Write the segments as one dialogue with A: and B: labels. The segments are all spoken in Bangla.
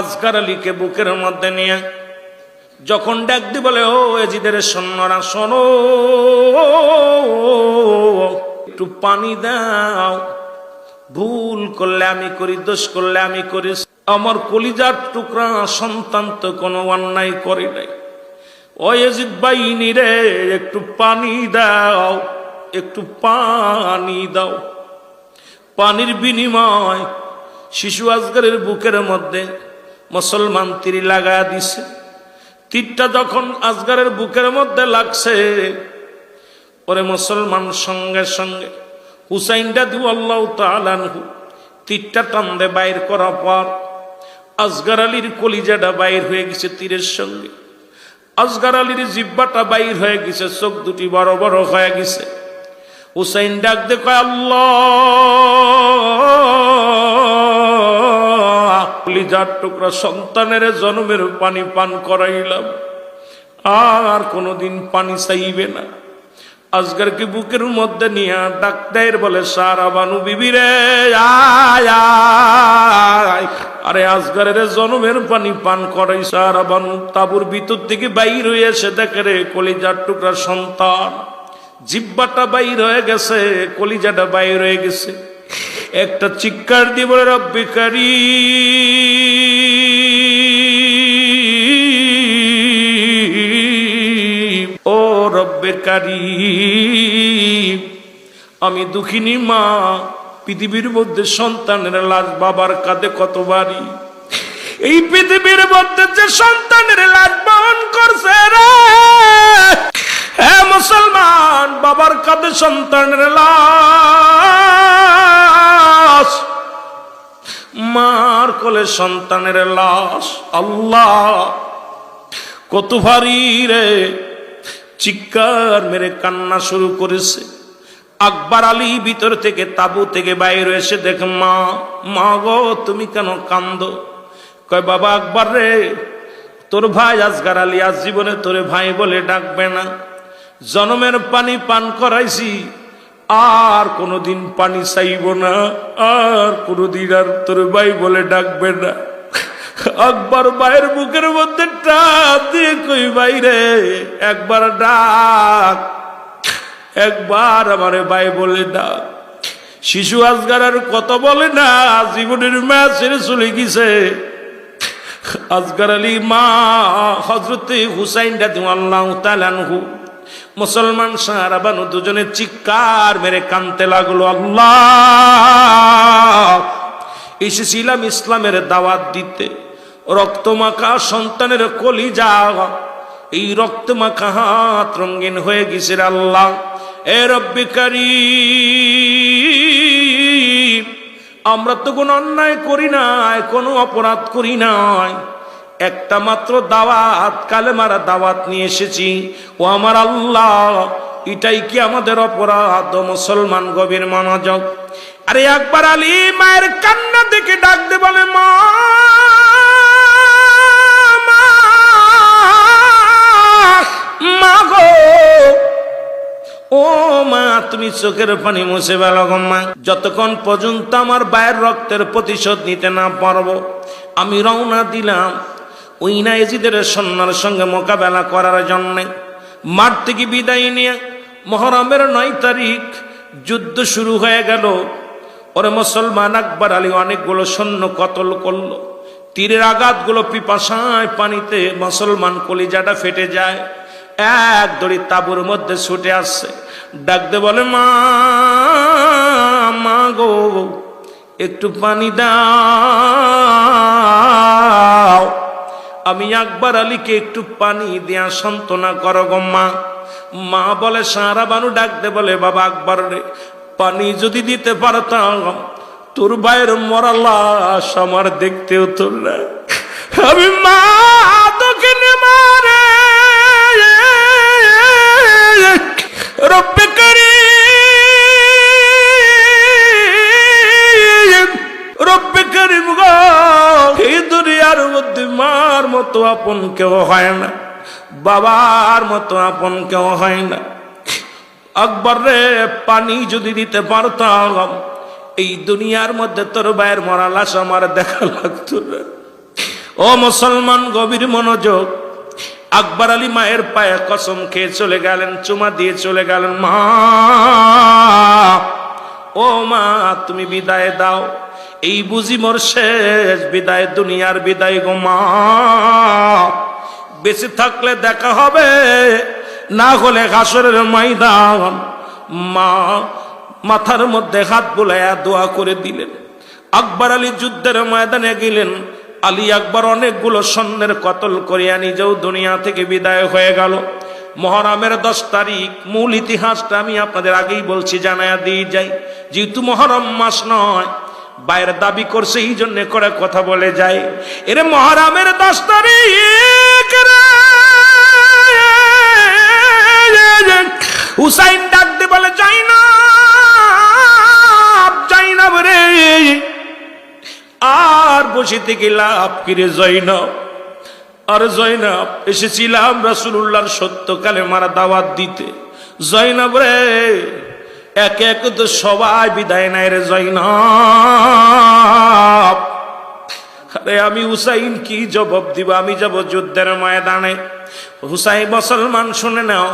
A: আজকার আলীকে বুকের মধ্যে নিয়ে যখন ডাক দি বলে, ও এজিদের সৈন্যরা, শোনো, একটু পানি দাও। ভুল করলে আমি করি, দোষ করলে আমি করি। আমার কলিজার টুকরা সন্তান তো কোনো অন্যায় করে নাই। ওয়েজিদ বাইনি রে, একটু পানি দাও, একটু পানি দাও। পানির বিনিময় শিশু আজগরের বুকের মধ্যে মুসলমান তীর লাগা দিছে। তীরটা যখন আজগরের বুকের মধ্যে লাগছে পরে মুসলমান সঙ্গে সঙ্গে হুসাইনটা দিও আল্লাহ তালানহু তীরটা টান্দে বাইর করার পর আজগার আলীর কলিজাটা বাইর হয়ে গেছে তীরের সঙ্গে। আজগার আলীর জিব্বাটা বাইর হয়ে গেছে, চোখ দুটি বড় বড় হয়ে গেছে। হুসাইন ডাক দেখো আল্লাহ! কলিজার টুকরা সন্তানের জন্মের পানি পান করাইলাম আর কোনোদিন পানি চাইবে না। আজগারকে বুকের মধ্যে নিয়ে ডাক্তার বলে সারা বানু বিবি রে আয়, আয়। আরে আজগারের জনমের পানি পান করাই সারা বানু তাবুর ভিতর থেকে বাইর হয়ে এসে দেখে রে কলিজার টুকরা সন্তান। জিব্বাটা বাইর হয়ে গেছে কলিজাটা বাইর হয়ে গেছে। একটা চিৎকার দিয়ে বলে রব্বিকারী ও রব্বে কারিম, আমি দুঃখিনী মা, পৃথিবীর মধ্যে সন্তানের লাশ বাবার কাঁধে কত বাড়ি এই পৃথিবীর মধ্যে যে সন্তানের লাশ বহন করছে রে হ্যাঁ মুসলমান, বাবার কাঁধে সন্তানের লাশ। মার কোলে সন্তানের লাশ। আল্লাহ, কত ভারী রে। চিৎকার মেরে কান্না শুরু করেছে। আকবর আলী ভিতর থেকে তাবু থেকে বাইরে এসে দেখ, মা মা গো, তুমি কেন কান্দ কয়, বাবা আকবর রে, তোর ভাই আজগার আলী আজ জীবনে তোরে ভাই বলে ডাকবে না। জনমের পানি পান করাইছি, আর কোনোদিন পানি চাইব না, আর কোনোদিন আর তোর ভাই বলে ডাকবে না। একবার বাইরের বুকের মধ্যে টাপ দিয়ে কই বাইরে একবার ডাক, একবার আমারে ভাই বলে ডাক। শিশু আজগার আর কত বলে না, জীবনের ম্যাচ ছেড়ে চলে গেছে। আজগার আলী মা হজরতে হুসাইন দাদি আল্লাহ তালানহু মুসলমান সাহারা বানু দুজনে চিৎকার মেরে কানতে লাগল, আল্লাহ! এসেছিলাম ইসলামের দাওয়াত দিতে। রক্তমাখা সন্তানের কলি যা এই রক্তমাখা হাত রঙিন হয়ে গেছে আল্লাহ। এ রব্বিকারী আমরা তো কোনো অন্যায় করি নাই, কোনো অপরাধ করি নাই। একটা মাত্র দাওয়াত কালে মারা দাওয়াত নিয়ে এসেছি। ও আমার আল্লাহ এটাই কি আমাদের অপরাধ? মুসলমান গভীর মনোযোগ। আরে একবার আলী মায়ের কান্না দেখে ডাক দে বলে মা মা, ও মা তুমি চোখের পানি মুছে বেলো মা। যতক্ষণ পর্যন্ত আমার বায়ের রক্তের প্রতিশোধ নিতে না পারব আমি রওনা দিলাম। ওই না এজিদের সন্ন্যার সঙ্গে মোকাবেলা করার জন্যে মাঠ থেকে বিদায় নিয়ে মহরমের নয় তারিখ যুদ্ধ শুরু হয়ে গেল। ওরে মুসলমান আকবর আলী অনেকগুলো সৈন্য কতল করল। তীরের আঘাতগুলো পিপাসায় পানিতে মুসলমান কলিজাটা ফেটে যায়। এক দড়ি তাবুর মধ্যে ছুটে আসছে। ডাকতে বলে, মা মা গো, একটু পানি দাও। আমি আকবর আলীকে একটু পানি দেয়া সান্ত্বনা কর গো মা। বলে, সারা বানু ডাকতে বলে, বাবা আকবর রে, পানি যদি দিতে পারতাম, তোর বাইর মরা লাশ আমার দেখতে হতো না। আমি মা তোকে মারে। রব্বে রব্বে করিম গো, এই দুনিয়ার মধ্যে মার মতো আপন কেউ হয় না, বাবার মতো আপন কেউ হয় না। আকবর রে পানি যদি দিতে পারতাম, এই দুনিয়ার মধ্যে তোর ভাইয়ের মরা লাশ আমার দেখা লাগতো ও মুসলমান গভীর মনোযোগ, আকবর আলী মায়ের পায়ে কসম খেয়ে চলে গেলেন, চুমা দিয়ে চলে গেলেন, মা, ও মা, তুমি বিদায় দাও। এই বুঝি মোর শেষ, বিদায় দুনিয়ার বিদায় গো মা। থাকলে দেখা হবে, না হলে ঘাসরের ময়দান। মা, মাথার মধ্যে হাত বোলাইয়া দোয়া করে দিলেন। আকবর আলী যুদ্ধের ময়দানে গেলেন। আলী আকবর অনেকগুলো সৈন্যের কতল করিয়া নিজেও দুনিয়া থেকে বিদায় হয়ে গেল। মহরমের দশ তারিখ, মূল ইতিহাসটা আমি আপনাদের আগেই বলছি জানায়া দিয়ে যাই। যেহেতু মহরম মাস নয় বাইরের দাবি করছে, এই জন্য করে কথা বলে যায়। এর মহারামের দশ তারিখ। হুসাইন ডাক দিয়ে বলে যাই না যাই না রে। আর বসে থেকে লাভ কিরে জৈনব আর জৈনব এসেছিলাম রাসুল্লাহর সত্যকালে মারা দাওয়াত দিতে। জৈনব রে। এক এক তো সবাই বিদায় নাই রে জৈনব আরে আমি উসাইন কি জবাব দিব? আমি যাব যুদ্ধের ময়দানে। হুসাইন মুসলমান, শুনে নাও।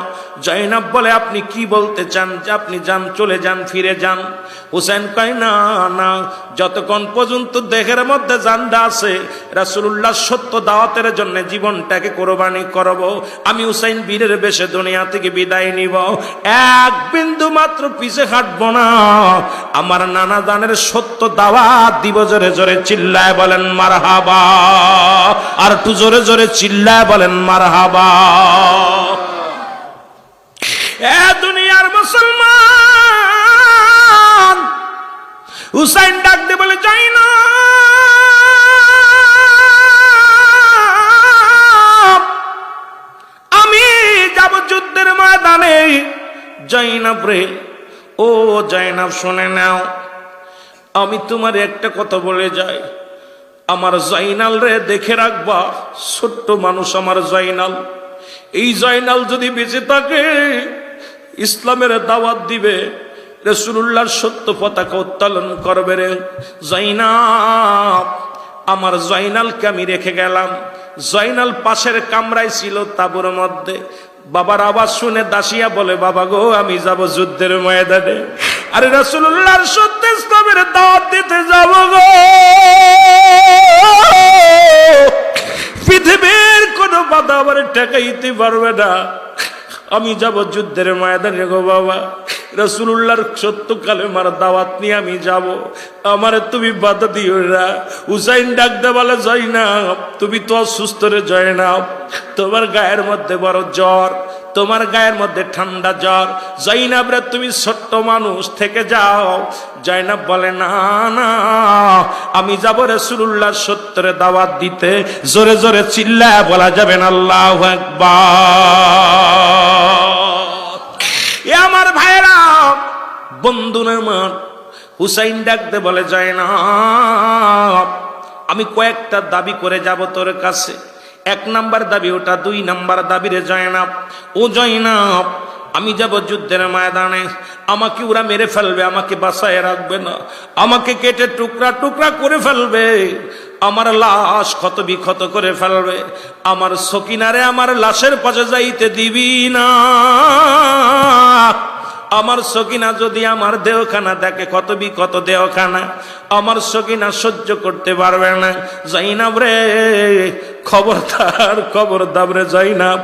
A: জৈনব বলে, আপনি কি বলতে চান? যে আপনি যান, চলে যান, ফিরে যান। হুসাইন কয়, না না, যতক্ষণ পর্যন্ত দেহের মধ্যে জানডা আছে রাসুল্লাহ সত্য দাওয়াতের জন্য জীবনটাকে কোরবানি করব, আমি হুসাইন বীরের বেশে দুনিয়া থেকে বিদায় নিব। এক বিন্দু মাত্র পিছে হাঁটবো না। আমার নানা দানের সত্য দাওয়াত দিব, জোরে জোরে চিল্লায় বলেন, মারহাবা। আর একটু জোরে জোরে চিল্লায় বলেন, মারহাবা। দুনিয়ার মুসলমান, হুসাইন ডাক দিয়ে বলে, যাই না। আমি যাব যুদ্ধের ময়দানে। জৈনব রে, ও জৈনব শুনে নাও। আমি তোমার একটা কথা বলে যাই। আমার জয়নাল রে, দেখে রাখবা, ছোট্ট মানুষ আমার জয়নাল। এই জয়নাল যদি বেঁচে থাকে, ইসলামের দাওয়াত দিবে রসুল্লাহর সত্য পতাকা উত্তোলন করবে রে জৈনাব আমার জয়নালকে আমি রেখে গেলাম। জয়নাল পাশের কামরায় ছিল তাবুর মধ্যে। বাবার আওয়াজ শুনে দাসিয়া বলে, বাবা গো, আমি যাব যুদ্ধের ময়দানে। আরে রসুল্লাহর সত্য ইসলামের দাওয়াত দিতে যাব গো। পৃথিবীর কোন বাধা আবার ঠেকাইতে পারবে না। আমি যাব যুদ্ধের ময়দানে গো বাবা। রসুল্লাহর সত্যকালে মার দাওয়াত নিয়ে আমি যাব। আমার তুমি বাধা দিও না। হুসাইন ডাকতে বলে যাই না, তুমি তো অসুস্থ রে, জয় না। তোমার গায়ের মধ্যে বড় জ্বর তোমার গায়ের মধ্যে ঠান্ডা জ্বর। জৈনাব রে তুমি ছোট্ট মানুষ থেকে যাও। জৈনাব বলে, না না, আমি যাব রসুল্লাহ সত্যরে দাওয়াত দিতে। জোরে জোরে চিল্লা বলা যাবে না, আল্লাহ এ আমার ভাইরা বন্ধুনের মান হুসাইন ডাকতে বলে যায় না আমি কয়েকটা দাবি করে যাব তোর কাছে। এক নাম্বার দাবি, ওটা দুই নাম্বার দাবি রে জয়নাব। ও জয়নাব, আমি যাব যুদ্ধের ময়দানে। আমাকে ওরা মেরে ফেলবে, আমাকে বাসায় রাখবে না। আমাকে কেটে টুকরা টুকরা করে ফেলবে। আমার লাশ ক্ষত বিক্ষত করে ফেলবে। আমার সকিনারে আমার লাশের পাশে যাইতে দিবি না। আমার সকিনা যদি আমার দেহখানা দেখে, কত বি কত দেহখানা? আমার সকিনা সহ্য করতে পারবে না। জাইনাব রে, খবরদার খবরদার রে জাইনাব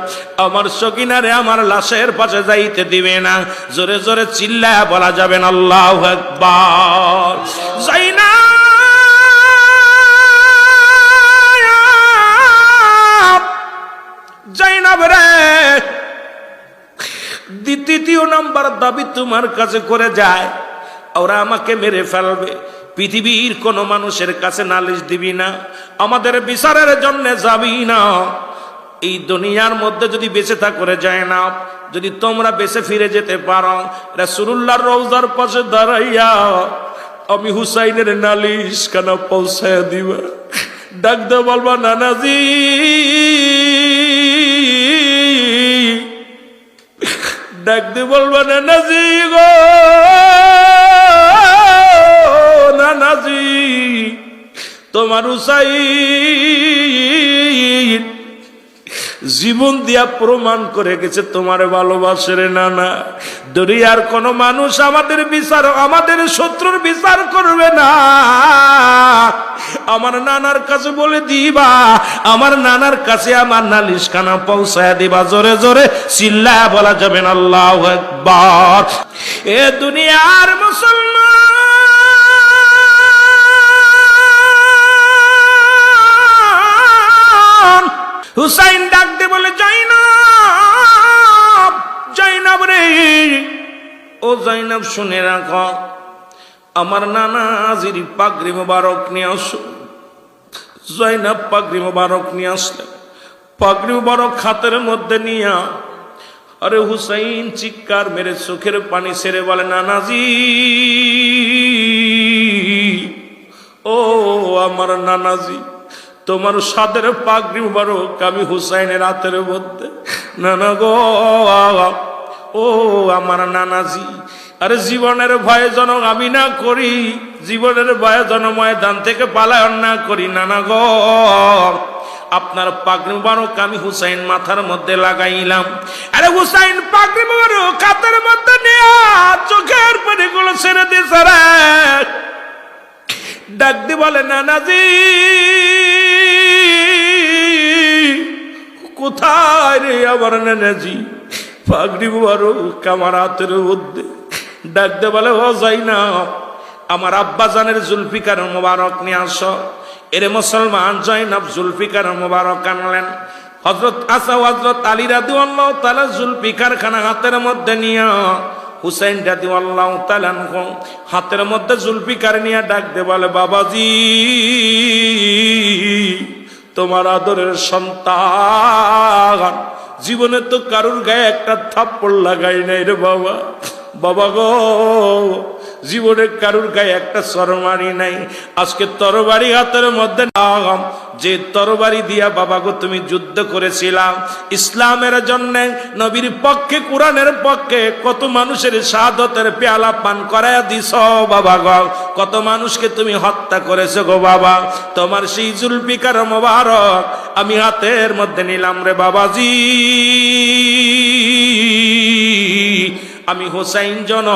A: আমার সকিনা রে আমার লাশের পাশে যাইতে দিবে না। জোরে জোরে চিল্লা বলা যাবে না, আল্লাহ একবার জাইনাব দ্বিতীয় নাম্বার দাবি তোমার কাছে করে যায়। ওরা আমাকে মেরে ফেলবে। পৃথিবীর কোনো মানুষের কাছে নালিশ দিবি না। আমাদের বিচারের জন্য যাবি না। এই দুনিয়ার মধ্যে যদি বেঁচে করে যায় না। যদি তোমরা বেঁচে ফিরে যেতে পারো, রাসূলুল্লাহর রওজার পাশে দাঁড়াইয়া আমি হুসাইনের নালিশ কেন পৌঁছায় দিবা। ডাক দে বলবা নানাজি ডাকতে বলব নানাজি গো না নাজি তোমার উসাই জীবন দিয়া প্রমাণ করে গেছে তোমার ভালোবাসে নানা। দুনিয়ার কোন মানুষ আমাদের বিচার, আমাদের শত্রুর বিচার করবে না। আমার নানার কাছে বলে দিবা, আমার নানার কাছে আমার নালিশ খানা পৌঁছায় দিবা। জোরে জোরে চিল্লা বলা যাবে না, আল্লাহ একবার এ দুনিয়ার মুসলমান হুসাইন ডাক দে বলে জাইনাব জাইনাব রে। ও জাইনাব শুনে রাখ, আমার নানা আজির পাগড়ি মোবারক নিয়ে আসো। জয়নাব পাগড়ি মোবারক নিয়ে আসলেন পাগড়ি মোবারক খাতের মধ্যে নিয়া, আরে হুসাইন, চিৎকার মেরে চোখের পানি ছেড়ে বলে, নানাজি, ও আমার নানাজি। তোমার সাদের পাগড়ি মুবারক আমি হুসাইনের হাতের মধ্যে। নানা গো, ও আমার নানাজি, আরে জীবনের ভয়ে জনক আমি না করি, জীবনের ভয়ে জন ময়দান থেকে পালায়ন না করি, নানা গো। আপনার পাগড়ি মুবারক আমি হুসাইন মাথার মধ্যে লাগাইলাম। আরে হুসাইন পাগড়ি মুবারক কাতের মধ্যে নিয়ে, চোখের পানিগুলো ছেড়ে দিয়েছে রে। ডাক দি বলে, নানাজি কোথায় রে আমার নানাজি? পাগড়ি বারো কামার হাতের মধ্যে। ডাক দে বলে, ও যাই না আমার আব্বা জানের জুলফিকার মোবারক নিয়ে আস। এরে মুসলমান জৈনব জুলফিকার মোবারক আনলেন। হজরত আসা হজরত আলী রাদু আল্লাহ তালা জুলফিকার খানা হাতের মধ্যে নিয়ে, হুসাইন রাদি আল্লাহ তালান হাতের মধ্যে জুলফিকার নিয়ে ডাক দে বলে, বাবাজি। তোমার আদরের সন্তান। জীবনে তো কারুর গায়ে একটা থাপ্পড় লাগাই নাই রে বাবা। বাবা গো, জীবনে কারুর গায়ে একটা সরমারি নাই। আজকে তরবারি হাতের মধ্যে যে তরবারি দিয়া বাবা গো, তুমি যুদ্ধ করেছিলাম ইসলামের জন্য, নবীর পক্ষে, কোরআনের পক্ষে কত মানুষের সাদতের পেয়ালা পান করায় দিস বাবা গো। কত মানুষকে তুমি হত্যা করেছ গো বাবা। তোমার সেই জুলপিকার মোবারক আমি হাতের মধ্যে নিলাম রে বাবাজি। আমি হোসাইন জন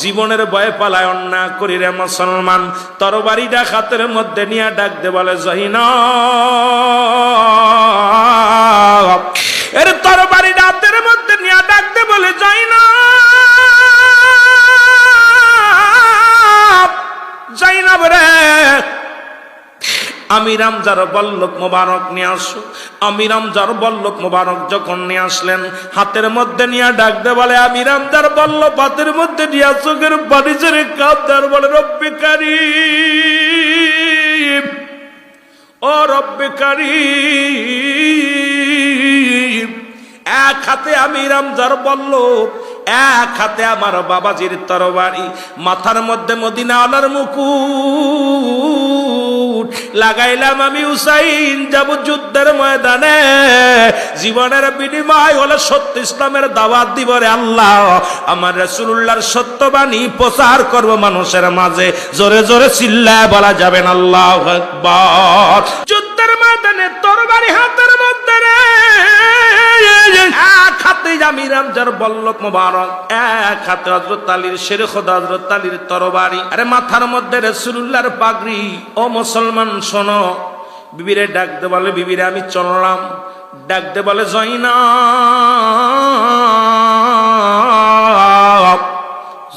A: জীবনের ভয়ে পালায়ন না করি রে মুসলমান। তরবারিটা হাতের মধ্যে নিয়ে ডাক দে বলে, জহিন। এর তরবারিটা হাতের মধ্যে নিয়ে ডাক দে বলে, জহিন। জৈনব রে। আমি রামজার বল্লভ মোবারক নিয়ে আসো। আমি রামজার বল্লভ মোবারক যখন নিয়ে আসলেন, হাতের মধ্যে নিয়ে ডাকতে বলে আমি রামজার বল্লভ হাতের মধ্যে নিয়ে চোখের বাড়ি ছেড়ে কাঁদার বলে রব্বিকারী ও রব্বিকারী এক হাতে আমি রামজার বল্লভ এক হাতে আমার বাবাজির তরবারি, মাথার মধ্যে মদিনা আলার মুকুট লাগাইলাম আমি উসাইন যাব যুদ্ধের ময়দানে। জীবনের বিনিময় হলে সত্য ইসলামের দাওয়াত দিব রে আল্লাহ। আমার রসুল্লাহর সত্যবাণী প্রচার করব মানুষের মাঝে। জোরে জোরে চিল্লায় বলা যাবেন আল্লাহ যুদ্ধের ময়দানে তরবারি হাতে এক হাতে আমি রামজার বল্লভ মোবারক, এক হাতে হজরত আলীর শের খোদা হজরত আলীর তরবারি। আরে মাথার মধ্যে রসুল্লাহর পাগড়ি। ও মুসলমান, শোনো, বিবিরে ডাক দে বলে, বিবিরে আমি চললাম। ডাক দে বলে জয়না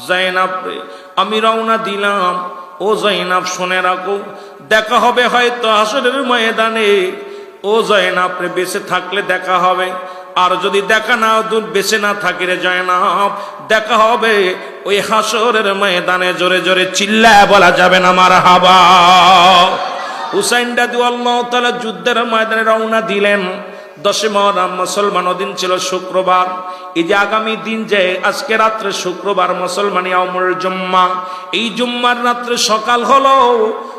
A: জয়নাব আমি রওনা দিলাম। ও জয়নাব, শুনে রাখো, দেখা হবে হয়তো আসরের ময়দানে। ও জয়নাব বেঁচে থাকলে দেখা হবে। আর যদি দেখা না দূর বেছে না থাকে রে না দেখা হবে ওই হাসরের ময়দানে জোরে জোরে চিল্লায় বলা যাবে না আমার হাবা। হুসাইন দাদু আল্লাহ তালা যুদ্ধের ময়দানে রওনা দিলেন। দশে মহরাম মুসলমান দিন ছিল শুক্রবার। এই যে আগামী দিন যে আজকে রাত্রে শুক্রবার মুসলমানি আমর জুম্মা, এই জুম্মার রাত্রে সকাল হলো।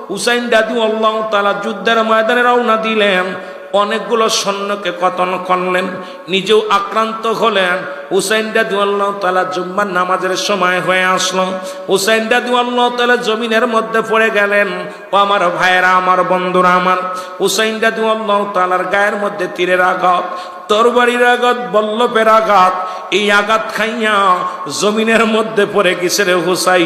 A: হুসাইন দাদু আল্লাহ তালা যুদ্ধের ময়দানে রওনা দিলেন। অনেকগুলো সৈন্যকে কতন করলেন? নিজেও আক্রান্ত হলেন। হুসাইন দাদু আল্লাহ তালা জুম্মার নামাজের সময় হয়ে আসলো। হুসাইন দাদু আল্লাহ তালা জমিনের মধ্যে পড়ে গেলেন। ও আমার ভাইয়েরা, আমার বন্ধুরা, আমার হুসাইন দাদু আল্লাহ তালার গায়ের মধ্যে তীরের আঘাত, তরবারির আঘাত, বল্লভের আঘাত, এই আঘাত খাইয়া জমিনের মধ্যে পড়ে গেছে রে হুসাই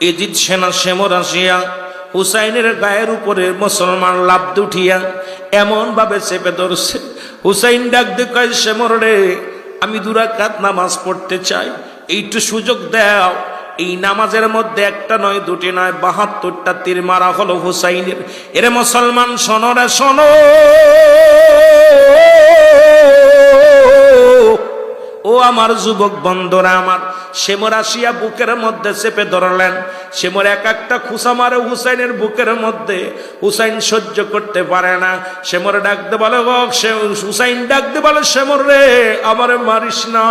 A: এজিদ সেনা সেমর আসিয়া, হুসাইনের গায়ের উপরে মুসলমান লাভ উঠিয়া এমন ভাবে চেপে ধরছে। হুসাইন ডাক দিয়ে কয়, সেমর রে, আমি দুরাকাত নামাজ পড়তে চাই। এইটু সুযোগ দাও। এই নামাজের মধ্যে একটা নয়, দুটি নয়, বাহাত্তরটা তীর মারা হলো হুসাইনের। এরে মুসলমান, শোনো রে, শোনো। ও আমার যুবক বন্ধুরা আমার সেমর আসিয়া বুকের মধ্যে চেপে ধরলেন। সেমর এক একটা খুসা মারে হুসাইনের বুকের মধ্যে। হুসাইন সহ্য করতে পারে না। সেমর ডাকতে বলে হুসাইন ডাকতে বলে সেমর রে, আমার মারিস না।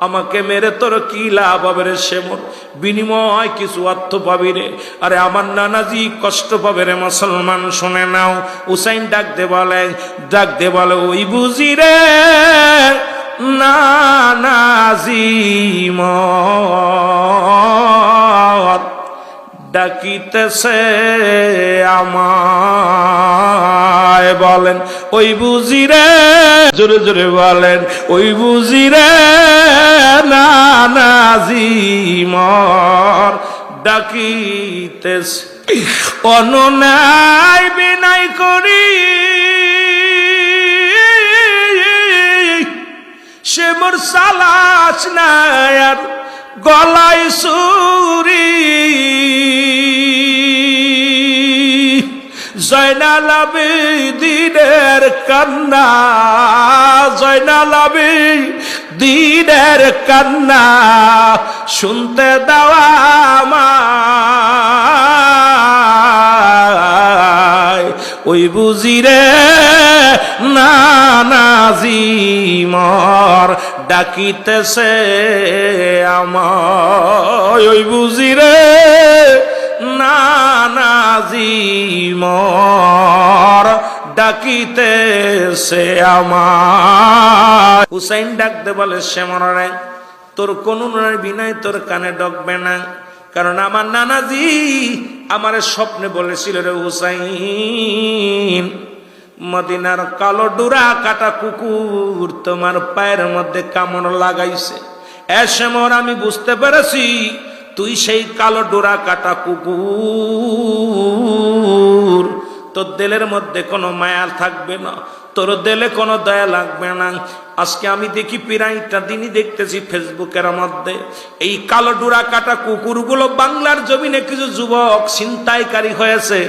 A: আমাকে মেরে তোর কি লাভ হবে রে সে সেমন বিনিময় কিছু অর্থ পাবি রে। আরে আমার নানাজি কষ্ট পাবে রে মুসলমান, শুনে নাও। উসাইন ডাক দে বলে, ডাক দে বলে, ওই বুঝি রে মত ডাকিতেছে আমায় বলেন, ওই বুঝি রে, জোরে জোরে বলেন, ওই বুঝি রে না নাজি মর ডাকিতেছে। অনুনাই বিনাই করি, সে মোর সালাস নাই আর গলায় সুরি। জয়নাল দিনের কান্না জয়নাল দিনের কান্না, শুনতে দেওয়া আমায়। ওই বুঝি রে না নাজি মর ডাকিতেছে আমায়। ওই বুঝি রে না নাজি মর, ডাকিতেছে আমার। হুসাইন ডাকতে বলে শ্যামরে তোর কোন বিনয় তোর কানে ডকবে না। কারণ আমার নানাজি আমার স্বপ্নে বলেছিল রে হুসাইন, মদিনার কালো ডুরা কাটা কুকুর তোমার পায়ের মধ্যে কামড় লাগাইছে। এসমর আমি বুঝতে পেরেছি তুই সেই কালো ডোরা কাটা কুকুর। তোর দেলের মধ্যে কোনো মায়া থাকবে না, তোর দেলে কোনো দয়া লাগবে না। আজকে আমি দেখি পিরাইটা দিনই দেখতেছি ফেসবুকের মধ্যে, এই কালো ডোরা কাটা কুকুরগুলো বাংলার জমিনে কিছু যুবক ছিনতাইকারী হয়েছে।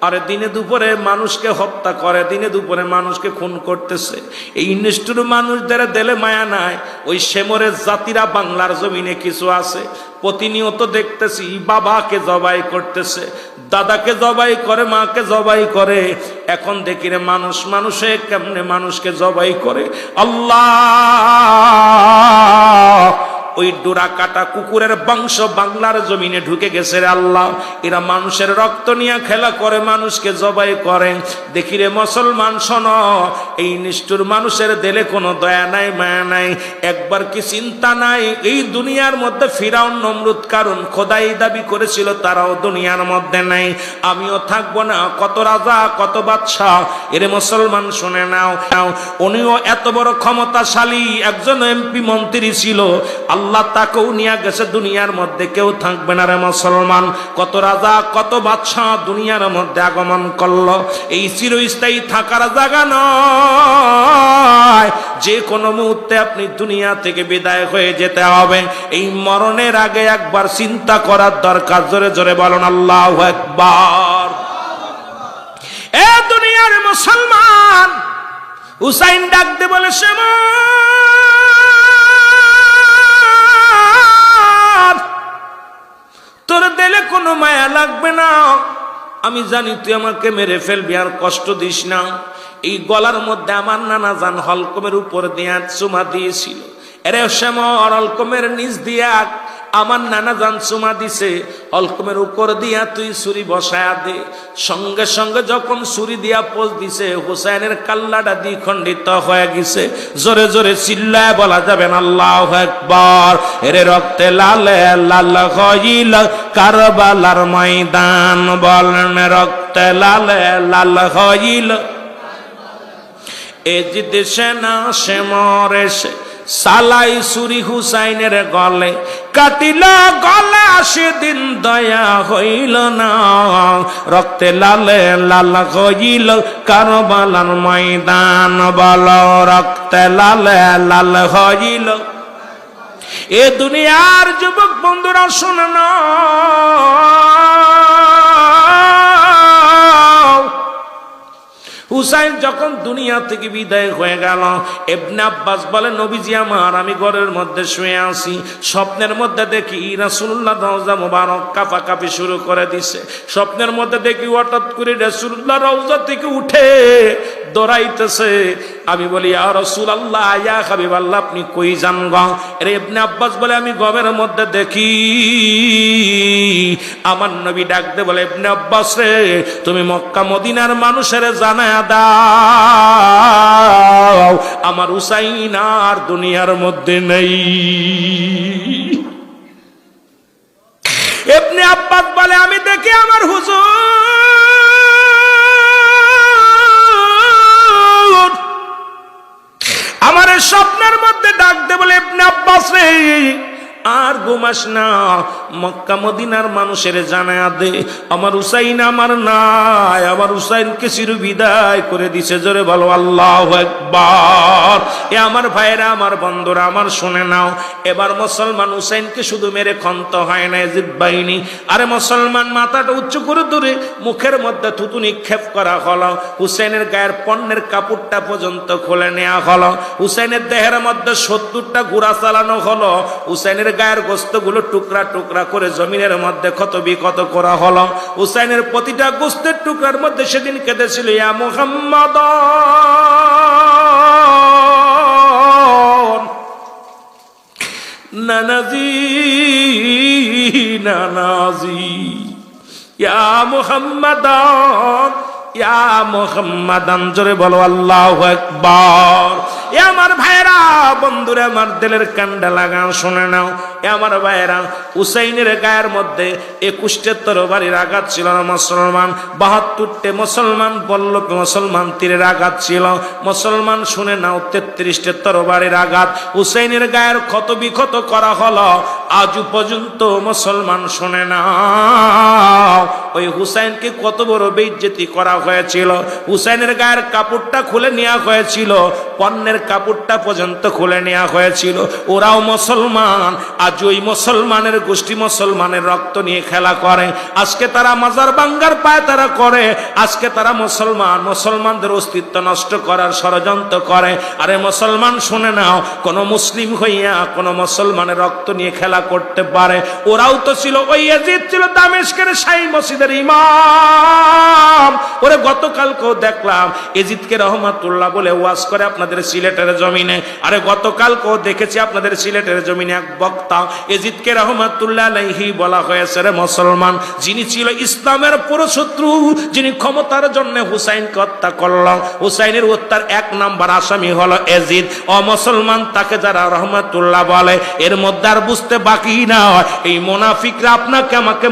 A: আরে দিনে দুপুরে মানুষকে হত্যা করে, দিনে দুপুরে মানুষকে খুন করতেছে। এই নিষ্ঠুর মানুষদের দেলে মায়া নাই। ওই সেমরের জাতিরা বাংলার জমিনে কিছু আছে। প্রতিনিয়ত দেখতেছি, বাবাকে জবাই করতেছে, দাদাকে জবাই করে, মাকে জবাই করে। এখন দেখি রে মানুষ, মানুষে কেমনে মানুষকে জবাই করে? আল্লাহ! ওই ডোরা কাটা কুকুরের বংশ বাংলার জমিনে ঢুকে গেছে রে আল্লাহ। এরা মানুষের রক্ত নিয়ে খেলা করে, মানুষকে জবাই করে। দেখি রে মুসলমান, শোন, এই নিষ্ঠুর মানুষের দেলে কোনো দয়া নাই, মায়া নাই। একবার কি চিন্তা নাই? এই দুনিয়ার মধ্যে ফিরাউন নমরুদ কারণ খোদাই দাবি করেছিল, তারাও দুনিয়ার মধ্যে নাই। আমিও থাকব না, কত রাজা, কত বাদশাহ এরে মুসলমান, শুনে নাও। নাও উনিও এত বড় ক্ষমতাশালী, একজন এমপি মন্ত্রী ছিল। আল্লাহ তাকেও নিয়ে গেছে দুনিয়ার মধ্যে, কেউ থাকবে না রে মুসলমান। কত রাজা, কত বাদশাহ দুনিয়ার মধ্যে আগমন করল। এই চিরস্থায়ী থাকার জায়গা নয়। যে কোনো মুহূর্তে আপনি দুনিয়া থেকে বিদায় হয়ে যেতে হবে। এই মরণের আগে একবার চিন্তা করার দরকার। জোরে জোরে বলুন, আল্লাহ একবার এ দুনিয়ার মুসলমান, হুসাইন ডাক ডাকতে বলে শ্যামা তোর দিলে কোনো মায়া লাগবে না। আমি জানি তুই আমাকে মেরে ফেলবি, আর কষ্ট দিস না। এই গলার মধ্যে আমার নানা জান হলকমের উপর দিয়া চুমা দিয়েছিল। এরে শ্যামর হলকমের নিচ দিয়া আমার নানা জান চুমা দিছে হলকমের উপর দিয়া তুই ছুরি বসায়া দে। সঙ্গে সঙ্গে যখন ছুরি দিয়া পোজ দিছে, হুসাইনের কাল্লাটা দ্বিখণ্ডিত হয়ে গেছে। জোরে জোরে চিল্লায় বলা যাবে না, আল্লাহ একবার এরে রক্তে লালে, লাল হইল কারবালার ময়দান। বলেন রক্তে লালে, লাল হইল। এ যে দেশে না সে মরে সে সালাই সুরি হুসাইনের গলে, কাটিল গলা সেদিন দয়া হইল না। রক্তে লালে লাল হইল কারবালার ময়দান, বল রক্তে লালে লাল হইল। এ দুনিয়ার যুবক বন্ধুরা শোনে হুসাইন যখন দুনিয়া থেকে বিদায় হয়ে গেল এবনে আব্বাস বলে, নবীজি আমার, আমি ঘরের মধ্যে শুয়ে আসি স্বপ্নের মধ্যে দেখি রাসুল্লাহ রওজা মোবারক কাপা কাপি শুরু করে দিছে। স্বপ্নের মধ্যে দেখি হঠাৎ করে রাসুল্লাহ রওজা থেকে উঠে দৌড়াইতেছে। আমি বলি রসুল আল্লাহ ইয়া হাবিব আল্লাহ আপনি কই যান গ? আব্বাস বলে, আমি গমের মধ্যে দেখি। আমার নবী ডাক দে বলে, ইবনে আব্বাস রে, তুমি মক্কা মদিনার মানুষের জানা দাও। আমার উসাইন আর দুনিয়ার মধ্যে নেই। এমনি আব্বাস বলে, আমি দেখি আমার হুজুর। স্বপ্নের মধ্যে ডাক দে বলে আব্বাস রে। আর ঘুমাস না, মক্কা মদিনার মানুষের জানা দে। আমার উসাইন আমার নাই, আমার উসাইনকে চিরু বিদায় করে দিছে, জোরে বলো, আল্লাহ একবার এ আমার ভাইরা, আমার বন্ধুরা, আমার শুনে নাও, এবার মুসলমান হুসাইনকে শুধু মেরে খন্ত হয় না এজিদ বাহিনী। আরে মুসলমান, মাথাটা উচ্চ করে ধরে, মুখের মধ্যে থুতু নিক্ষেপ করা হলো হুসেনের গায়ের পণ্যের কাপড়টা পর্যন্ত খুলে নেওয়া হলো হুসেনের দেহের মধ্যে সত্তরটা গুড়া চালানো হলো হুসেনের গায়ের গোস্তগুলো টুকরা টুকরা করে জমিনের মধ্যে ক্ষত বিক্ষত করা হলো। হুসাইনের প্রতিটা গোস্তের টুকরার মধ্যে সেদিন কেঁদেছিল, ইয়া মোহাম্মদ! নানাজি নানাজি, ইয়া মোহাম্মদ! ইয়া মোহাম্মদ জোরে বলো, আল্লাহ একবার এ আমার ভাইরা বন্ধুরে, আমার দিলের কান্ডা লাগান, শুনে নাও। এ আমার ভাইরা উসাইনের গায়ের মধ্যে একুশটে তরবারির আঘাত ছিল না মুসলমান, বাহাত্তরটে মুসলমান, বল্লভে মুসলমান, তীরের আঘাত ছিল। মুসলমান, শুনে নাও, তেত্রিশটে তরবারির আঘাত। হুসাইনের গায়ের ক্ষত বিক্ষত করা হলো আজও পর্যন্ত মুসলমান, শুনে না ওই হুসাইনকে কত বড় বেইজ্জতি করা হয়েছিল। হুসাইনের গায়ের কাপড়টা খুলে নেওয়া হয়েছিল। পণ্যের কাপড়টা পর্যন্ত খুলে নেওয়া হয়েছিল। ওরাও মুসলমান। আজ ওই মুসলমানের গোষ্ঠী মুসলমানের রক্ত নিয়ে খেলা করে। আজকে তারা মাজার বাঙ্গার পায় তারা করে। আজকে তারা মুসলমান। মুসলমানদের অস্তিত্ব নষ্ট করার ষড়যন্ত্র করে। আরে মুসলমান, শুনে নাও, কোন মুসলিম হইয়া কোন মুসলমানের রক্ত নিয়ে খেলা করতে পারে। ওরাও তো ছিল ওই এজিদ, ছিল দামেশকের সাই মসজিদের ইমাম। ওরে গতকালকেও দেখলাম এজিদকে রহমাতুল্লাহ বলে ওয়াজ করে আপনাদের সিলেটের জমিনে। আরে গতকালকেও দেখেছি আপনাদের সিলেটের জমিনে এক বক্তা এজিদকে রহমাতুল্লাহ আলাইহি বলা হয়েছে, রে মুসলমান, যিনি ছিল ইসলামের পুরো শত্রু যিনি ক্ষমতার জন্য হুসাইনকে হত্যা করল, হুসাইনের হত্যার এক নাম্বার আসামি হলো এজিদ। ও মুসলমান, তাকে যারা রহমাতুল্লাহ বলে, এর মধ্যে আর বুঝতে বাকি না হয় এই মোনাফিকরা আপনাকে, আমাকে